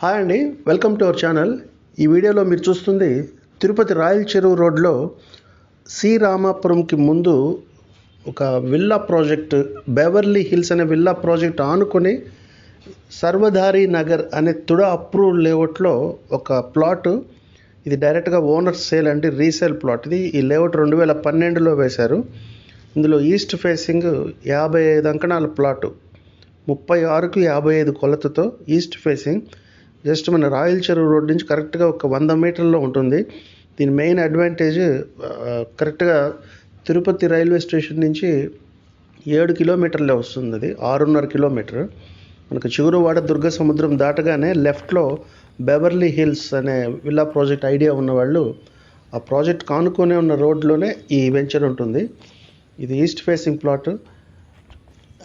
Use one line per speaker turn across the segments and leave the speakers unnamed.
Hi అండి welcome to our channel. ఈ వీడియోలో మీరు చూస్తుంది తిరుపతి రాయల్ చెరువు రోడ్లో శ్రీరామాపురంకి రామాపురంకి ముందు ఒక విల్లా ప్రాజెక్ట్ బెవర్లీ హిల్స్ అనే విల్లా ప్రాజెక్ట్ ఆనుకొని సర్వధారి నగర్ అనే తుడ అప్రూవ్ లేఅవుట్లో ఒక ప్లాట్. ఇది డైరెక్ట్గా ఓనర్ సేల్ అంటే రీసేల్ ప్లాట్. ఇది ఈ లేఅవుట్ రెండు వేల పన్నెండులో వేశారు. ఇందులో ఈస్ట్ ఫేసింగ్ యాభై ఐదు అంకణాల ప్లాటు ముప్పై ఆరుకు యాభై ఐదు కొలతతో ఈస్ట్ ఫేసింగ్ జస్ట్ మన రాయల్ చెరువు రోడ్ నుంచి కరెక్ట్గా ఒక వంద మీటర్లో ఉంటుంది. దీని మెయిన్ అడ్వాంటేజ్ కరెక్ట్గా తిరుపతి రైల్వే స్టేషన్ నుంచి ఏడు కిలోమీటర్లే వస్తుంది అది ఆరున్నర కిలోమీటర్. మనకు చిగురువాడ దుర్గ సముద్రం దాటగానే లెఫ్ట్లో బెవర్లీ హిల్స్ అనే విల్లా ప్రాజెక్ట్ ఐడియా ఉన్నవాళ్ళు ఆ ప్రాజెక్ట్ కానుకొనే ఉన్న రోడ్లోనే ఈ వెంచర్ ఉంటుంది. ఇది east facing plot.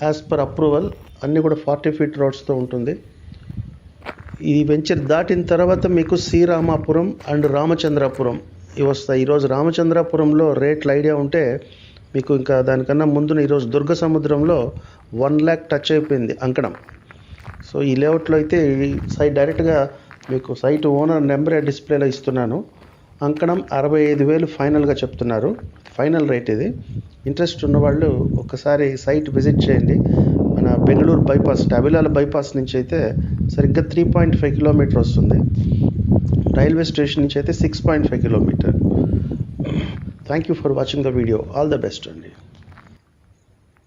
As per approval అన్నీ కూడా ఫార్టీ ఫీట్ రోడ్స్తో ఉంటుంది. ఈ వెంచర్ దాటిన తర్వాత మీకు శ్రీరామాపురం అండ్ రామచంద్రాపురం ఇవి వస్తాయి. ఈరోజు రామచంద్రాపురంలో రేట్లు ఐడియా ఉంటే మీకు ఇంకా దానికన్నా ముందున ఈరోజు దుర్గ సముద్రంలో వన్ ల్యాక్ టచ్ అయిపోయింది అంకణం. సో ఈ లేఅవుట్లో అయితే ఈ సైట్ డైరెక్ట్గా మీకు సైట్ ఓనర్ నెంబరే డిస్ప్లేలో ఇస్తున్నాను. అంకణం అరవై ఐదు వేలు ఫైనల్గా చెప్తున్నారు. ఫైనల్ రేట్ ఇది. ఇంట్రెస్ట్ ఉన్నవాళ్ళు ఒకసారి సైట్ విజిట్ చేయండి. మన బెంగళూరు బైపాస్ అవిలాల బైపాస్ నుంచి అయితే సరిగ్గా త్రీ పాయింట్ ఫైవ్ కిలోమీటర్ వస్తుంది. రైల్వే స్టేషన్ నుంచి అయితే six point five kilometre. Thank you for watching the video all the best అండి.